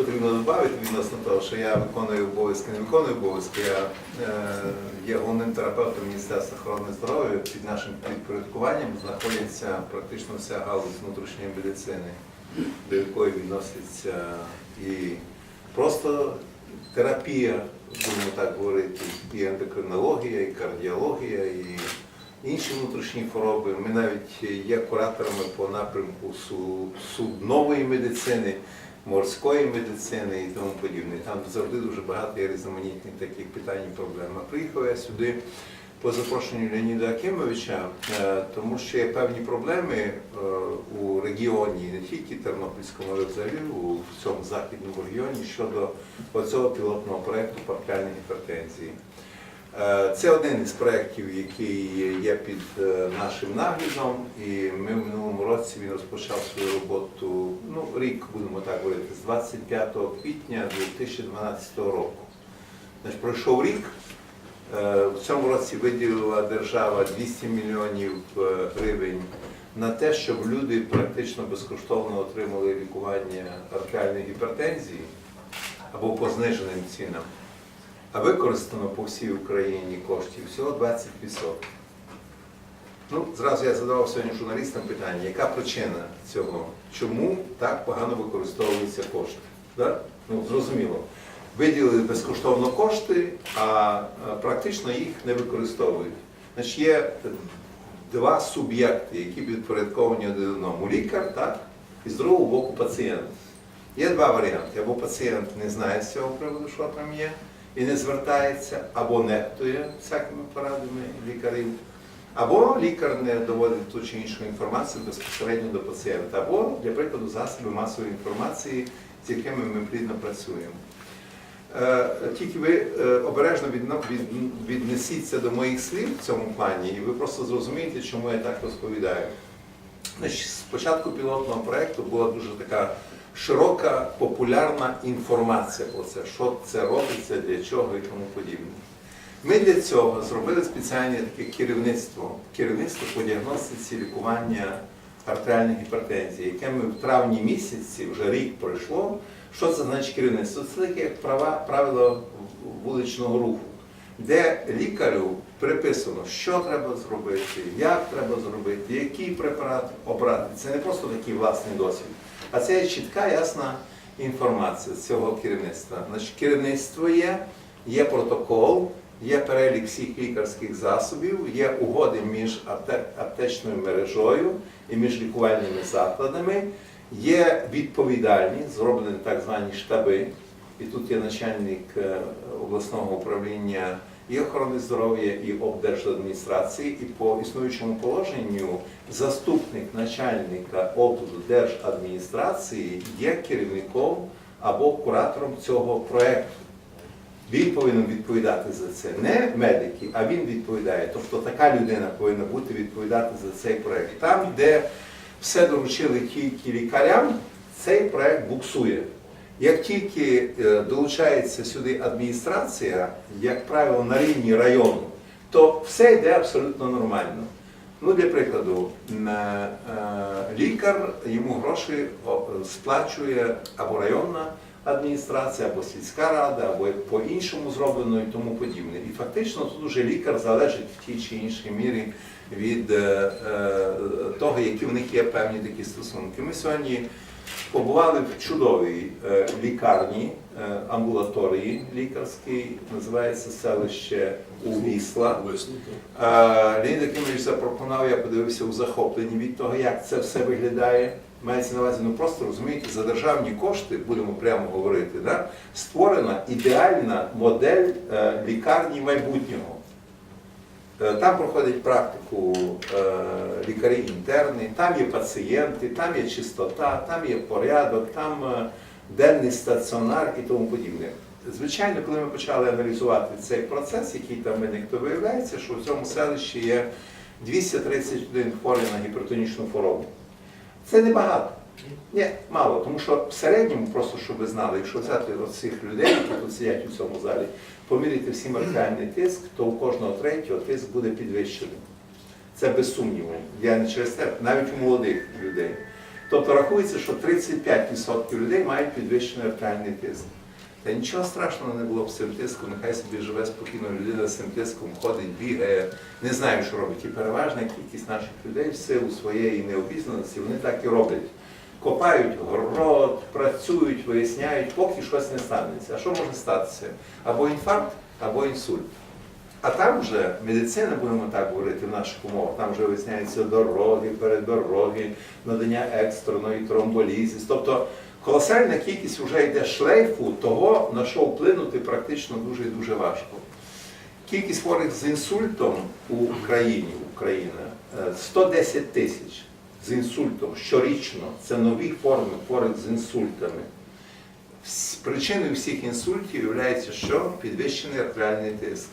потрібно додати відносно того, що я виконую обов'язки, не виконую обов'язки. Я е, є головним терапевтом Міністерства охорони здоров'я. Під нашим підпорядкуванням знаходиться практично вся галузь внутрішньої медицини, до якої відноситься і просто терапія, будемо так говорити, і ендокринологія, і кардіологія, і інші внутрішні хвороби. Ми навіть є кураторами по напрямку су- суднової медицини, морської медицини і тому подібне. Там завжди дуже багато є різноманітних таких питань і проблем. А приїхав я сюди по запрошенню Леоніда Акимовича, е, тому що є певні проблеми е, у регіоні, не тільки Тернопільському, але взагалі у всьому західному регіоні щодо оцього пілотного проєкту по артеріальній гіпертензії. Е, Це один із проєктів, який є під е, нашим наглядом, і ми в минулому році він розпочав свою роботу, ну, рік, будемо так говорити, з 25 квітня 2012 року. Значить, пройшов рік, Е, в цьому році виділила держава 200 мільйонів гривень на те, щоб люди практично безкоштовно отримали лікування артеріальної гіпертензії або по зниженим цінам. А використано по всій Україні коштів всього 20%. Ну, зразу я задавав сьогодні журналістам питання, яка причина цього? Чому так погано використовуються кошти? Да? Ну, зрозуміло. Виділили безкоштовно кошти, а практично їх не використовують. Значить, є два суб'єкти, які підпорядковані один одному. Лікар, так, і з другого боку пацієнт. Є два варіанти. Або пацієнт не знає з цього приводу, що там є, і не звертається, або нехтує всякими порадами лікарів, або лікар не доводить ту чи іншу інформацію безпосередньо до пацієнта, або, для прикладу, засоби масової інформації, з якими ми плідно працюємо. Е, Тільки ви е, обережно відно- віднесіться до моїх слів в цьому плані, і ви просто зрозумієте, чому я так розповідаю. З пілотного проєкту була дуже така широка популярна інформація про це, що це робиться, для чого і тому подібне. Ми для цього зробили спеціальне таке керівництво, керівництво по діагностиці лікування артеріальної гіпертензії, яке ми в травні місяці, вже рік пройшло. Що це значить керівництво? Це таке як права, правило вуличного руху, де лікарю приписано, що треба зробити, як треба зробити, який препарат обрати. Це не просто такий власний досвід, а це є чітка, ясна інформація цього керівництва. Значить, керівництво є, є протокол, є перелік всіх лікарських засобів, є угоди між апте- аптечною мережою і між лікувальними закладами. Є відповідальні, зроблені так звані штаби, і тут є начальник е, обласного управління і охорони здоров'я, і облдержадміністрації, і по існуючому положенню заступник начальника облдержадміністрації є керівником або куратором цього проєкту. Він повинен відповідати за це. Не медики, а він відповідає. Тобто така людина повинна бути відповідати за цей проєкт. Там, де все доручили тільки лікарям, цей проєкт буксує. Як тільки е, долучається сюди адміністрація, як правило, на рівні району, то все йде абсолютно нормально. Ну, для прикладу, е, лікар йому гроші сплачує або районна адміністрація, або сільська рада, або по-іншому зроблено і тому подібне. І фактично тут уже лікар залежить в тій чи іншій мірі від е, е, того, які в них є певні такі стосунки. Ми сьогодні побували в чудовій е, лікарні, е, амбулаторії лікарській, називається селище Увісла. Е, Леонід Акимович запропонував, я подивився у захопленні від того, як це все виглядає. Мається на увазі, ну просто розумієте, за державні кошти, будемо прямо говорити, да, створена ідеальна модель лікарні майбутнього. Е, Там проходять практику е, лікарі інтерни, там є пацієнти, там є чистота, там є порядок, там е, денний стаціонар і тому подібне. Звичайно, коли ми почали аналізувати цей процес, який там виник, то виявляється, що в цьому селищі є 231 хворий на гіпертонічну хворобу. Це небагато. Ні, мало, тому що в середньому, просто щоб ви знали, якщо взяти цих людей, які тут сидять у цьому залі, поміряти всім артеріальний тиск, то у кожного третього тиск буде підвищений. Це без сумніву. Я не через те, навіть у молодих людей. Тобто рахується, що 35% людей мають підвищений артеріальний тиск. Та нічого страшного не було б з цим тиском, нехай собі живе спокійно людина з цим тиском, ходить, бігає, не знає, що робить. І переважна кількість наших людей в силу своєї необізнаності, вони так і роблять. Копають город, працюють, виясняють, поки щось не станеться. А що може статися? Або інфаркт, або інсульт. А там вже медицина, будемо так говорити, в наших умовах, там вже виясняються дороги, передороги, надання екстреної тромболізис. Тобто колосальна кількість вже йде шлейфу того, на що вплинути практично дуже і дуже важко. Кількість хворих з інсультом у Україні, Україна е, 110 тисяч з інсультом щорічно. Це нові форми хворих з інсультами. Причиною всіх інсультів є, що підвищений артеріальний тиск.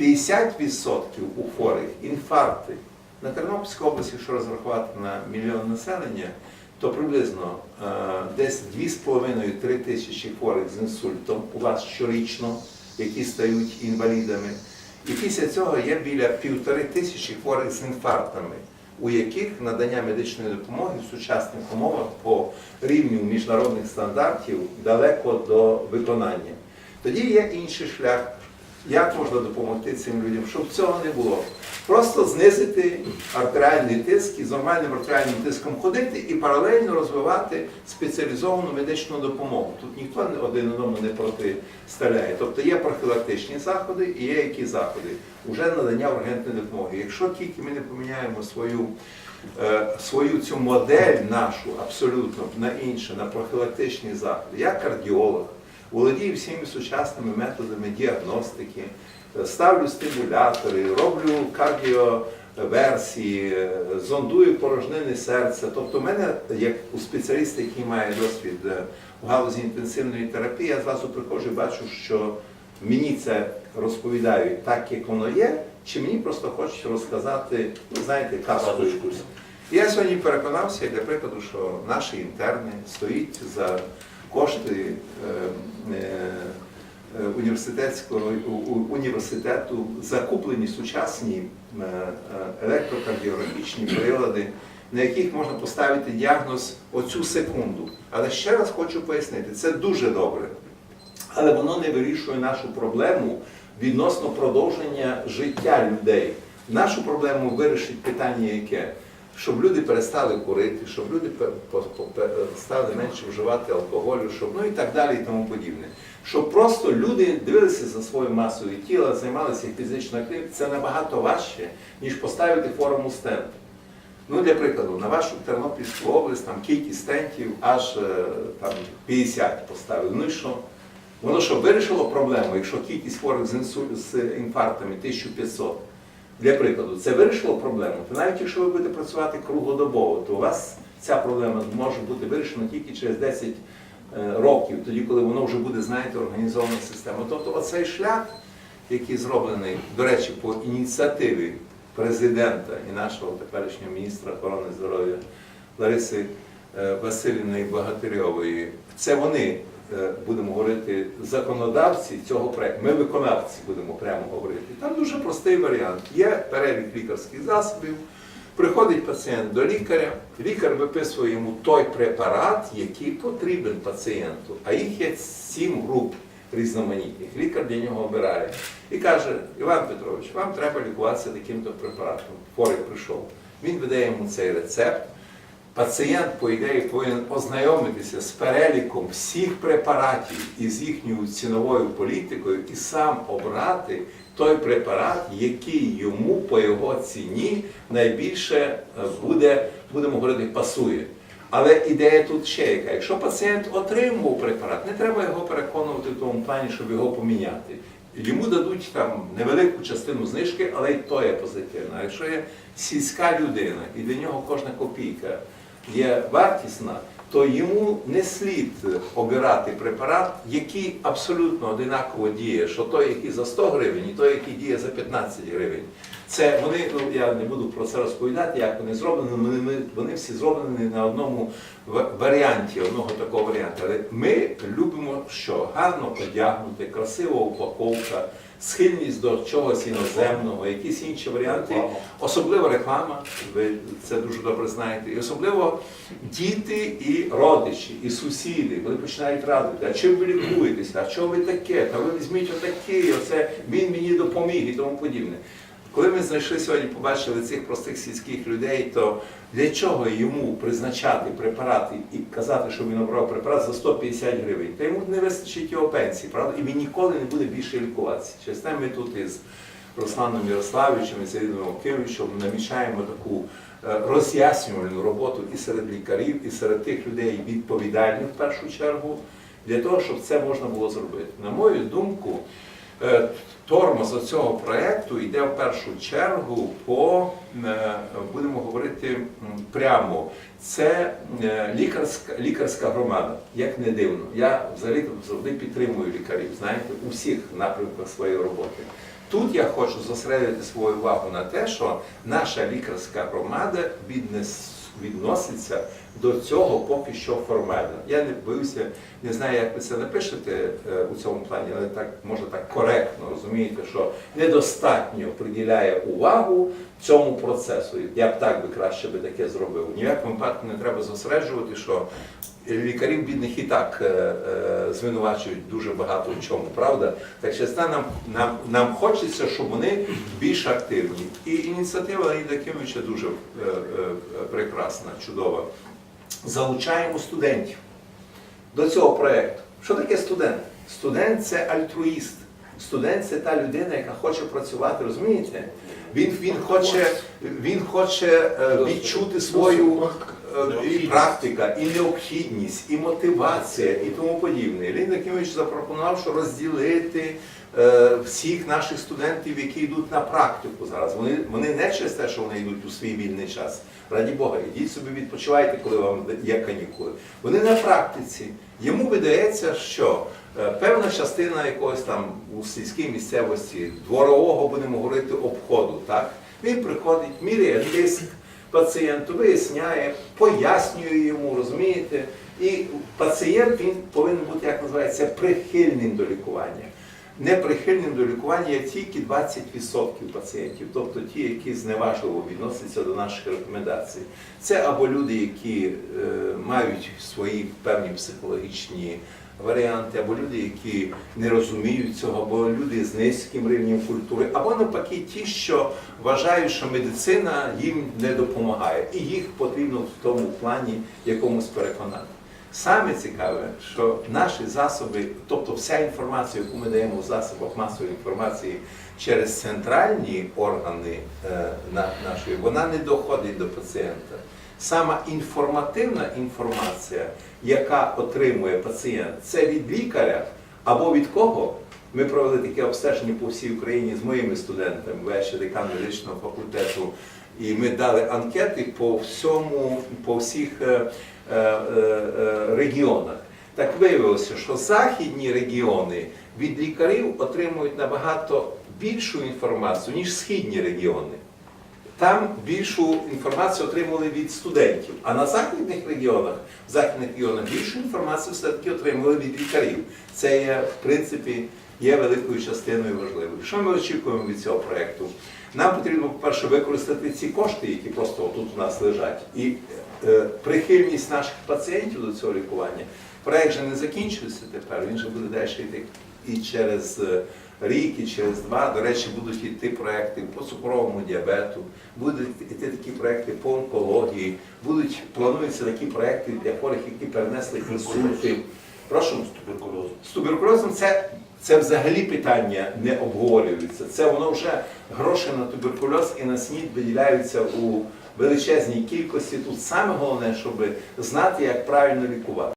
50% у хворих інфаркти. На Тернопільській області, якщо розрахувати на мільйон населення, то приблизно е, десь 2,5-3 тисячі хворих з інсультом у вас щорічно, які стають інвалідами. І після цього є біля півтори тисячі хворих з інфарктами, у яких надання медичної допомоги в сучасних умовах по рівню міжнародних стандартів далеко до виконання. Тоді є інший шлях, як можна допомогти цим людям, щоб цього не було. Просто знизити артеріальний тиск і з нормальним артеріальним тиском ходити і паралельно розвивати спеціалізовану медичну допомогу. Тут ніхто один одному не протиставляє. Тобто є профілактичні заходи і є які заходи. Уже надання ургентної допомоги. Якщо тільки ми не поміняємо свою, е, свою цю модель нашу абсолютно на інше, на профілактичні заходи, я кардіолог, володію всіми сучасними методами діагностики, е, ставлю стимулятори, роблю кардіоверсії, е, зондую порожнини серця. Тобто, в мене, як у спеціаліста, який має досвід е, в галузі інтенсивної терапії, я зразу приходжу і бачу, що мені це розповідають так, як воно є, чи мені просто хочуть розказати, ну знаєте, казку якусь. Я сьогодні переконався, для прикладу, що наші інтерни стоїть за кошти е, е, е, університетського університету, закуплені сучасні електрокардіографічні прилади, на яких можна поставити діагноз оцю секунду. Але ще раз хочу пояснити, це дуже добре. Але воно не вирішує нашу проблему відносно продовження життя людей. Нашу проблему вирішить питання яке? Щоб люди перестали курити, щоб люди стали менше вживати алкоголю, щоб ну і так далі, і тому подібне. Щоб просто люди дивилися за своєю масою тіла, займалися фізичною активністю, це набагато важче, ніж поставити форму стенд. Ну, для прикладу, на вашу Тернопільську область там кількість стентів аж е, там 50 поставили. Ну і що? Воно що вирішило проблему, якщо кількість хворих з інфарктами 1500, для прикладу, це вирішило проблему, то навіть якщо ви будете працювати круглодобово, то у вас ця проблема може бути вирішена тільки через 10 е, років, тоді, коли воно вже буде, знаєте, організована система. Тобто оцей шлях, який зроблений, до речі, по ініціативі президента і нашого теперішнього міністра охорони здоров'я Лариси е, Васильівни Багатирьової, це вони, будемо говорити, законодавці цього проекту. Ми виконавці будемо прямо говорити. Там дуже простий варіант. Є перелік лікарських засобів. Приходить пацієнт до лікаря, лікар виписує йому той препарат, який потрібен пацієнту, а їх є сім груп різноманітних. Лікар для нього обирає і каже: Іван Петрович, вам треба лікуватися таким-то препаратом. Хворий прийшов. Він видає йому цей рецепт. Пацієнт, по ідеї, повинен ознайомитися з переліком всіх препаратів і з їхньою ціновою політикою і сам обрати той препарат, який йому по його ціні найбільше е, буде, будемо говорити, пасує. Але ідея тут ще яка. Якщо пацієнт отримував препарат, не треба його переконувати в тому плані, щоб його поміняти. Йому дадуть там невелику частину знижки, але й то є позитивно. Якщо є сільська людина і для нього кожна копійка є вартісна, то йому не слід обирати препарат, який абсолютно одинаково діє, що той, який за 100 гривень, і той, який діє за 15 гривень. Це вони, ну я не буду про це розповідати, як вони зроблені, вони, вони всі зроблені на одному варіанті, одного такого варіанту. Але ми любимо що? Гарно одягнути, красива упаковка, схильність до чогось іноземного, якісь інші варіанти, особливо реклама, ви це дуже добре знаєте, і особливо діти і родичі, і сусіди, вони починають радити, а чим ви лікуєтеся, а що ви таке, та ви візьміть отакий, оце він мені допоміг і тому подібне. Коли ми знайшли сьогодні, побачили цих простих сільських людей, то для чого йому призначати препарати і казати, що він обрав препарат за 150 гривень? Та йому не вистачить його пенсії, правда? І він ніколи не буде більше лікуватися. Через те ми тут із Русланом Ярославовичем і Сергієм Окимовичем намічаємо таку е, роз'яснювальну роботу і серед лікарів, і серед тих людей відповідальних в першу чергу, для того, щоб це можна було зробити. На мою думку, е, тормоз цього проєкту йде в першу чергу по, е, будемо говорити прямо, це е, лікарська, лікарська громада, як не дивно. Я взагалі завжди підтримую лікарів, знаєте, у всіх напрямках своєї роботи. Тут я хочу зосередити свою увагу на те, що наша лікарська громада віднес, відноситься до цього поки що формально. Я не боюся, не знаю, як ви це напишете е, у цьому плані, але так може так коректно розумієте, що недостатньо приділяє увагу цьому процесу. Я б так би краще би таке зробив. Ні в якому випадку не треба зосереджувати, що лікарів бідних і так е, е, звинувачують дуже багато в чому, правда? Так те нам, нам, нам хочеться, щоб вони більш активні. І ініціатива Леоніда Кимовича дуже е, е, прекрасна, чудова. Залучаємо студентів до цього проєкту. Що таке студент? Студент це альтруїст. Студент це та людина, яка хоче працювати, розумієте? Він, він хоче, він хоче е, відчути свою і практика, і необхідність, і мотивація, і тому подібне. Леонід Якимович запропонував, що розділити е, всіх наших студентів, які йдуть на практику зараз. Вони, вони не через те, що вони йдуть у свій вільний час. Раді Бога, ідіть собі відпочивайте, коли вам є канікули. Вони на практиці. Йому видається, що е, певна частина якогось там у сільській місцевості дворового, будемо говорити, обходу. Так? Він приходить, міряє тиск пацієнту, виясняє, пояснює йому, розумієте? І пацієнт він повинен бути, як називається, прихильним до лікування. Неприхильним до лікування є тільки 20% пацієнтів, тобто ті, які зневажливо відносяться до наших рекомендацій. Це або люди, які е, мають свої певні психологічні варіанти, або люди, які не розуміють цього, або люди з низьким рівнем культури, або навпаки ті, що вважають, що медицина їм не допомагає, і їх потрібно в тому плані якомусь переконати. Саме цікаве, що наші засоби, тобто вся інформація, яку ми даємо в засобах масової інформації через центральні органи е, на- нашої, вона не доходить до пацієнта. Сама інформативна інформація, яка отримує пацієнт, це від лікаря або від кого? Ми провели таке обстеження по всій Україні з моїми студентами, я декан медичного факультету, і ми дали анкети по всьому, по всіх е, е, е, регіонах. Так виявилося, що західні регіони від лікарів отримують набагато більшу інформацію, ніж східні регіони. Там більшу інформацію отримали від студентів, а на західних регіонах, в західних регіонах більшу інформацію все-таки отримали від лікарів. Це є, в принципі, є великою частиною важливою. Що ми очікуємо від цього проєкту? Нам потрібно, по-перше, використати ці кошти, які просто тут у нас лежать, і е, прихильність наших пацієнтів до цього лікування. Проєкт же не закінчується тепер, він же буде далі йти і через е, рік, і через два. До речі, будуть йти проекти по цукровому діабету, будуть йти такі проекти по онкології, будуть плануються такі проекти для хворих, які перенесли інсульти. Прошу Туберкульоз. з туберкульозом це, це взагалі питання не обговорюється. Це воно вже гроші на туберкульоз і на СНІД виділяються у величезній кількості. Тут саме головне, щоб знати, як правильно лікувати.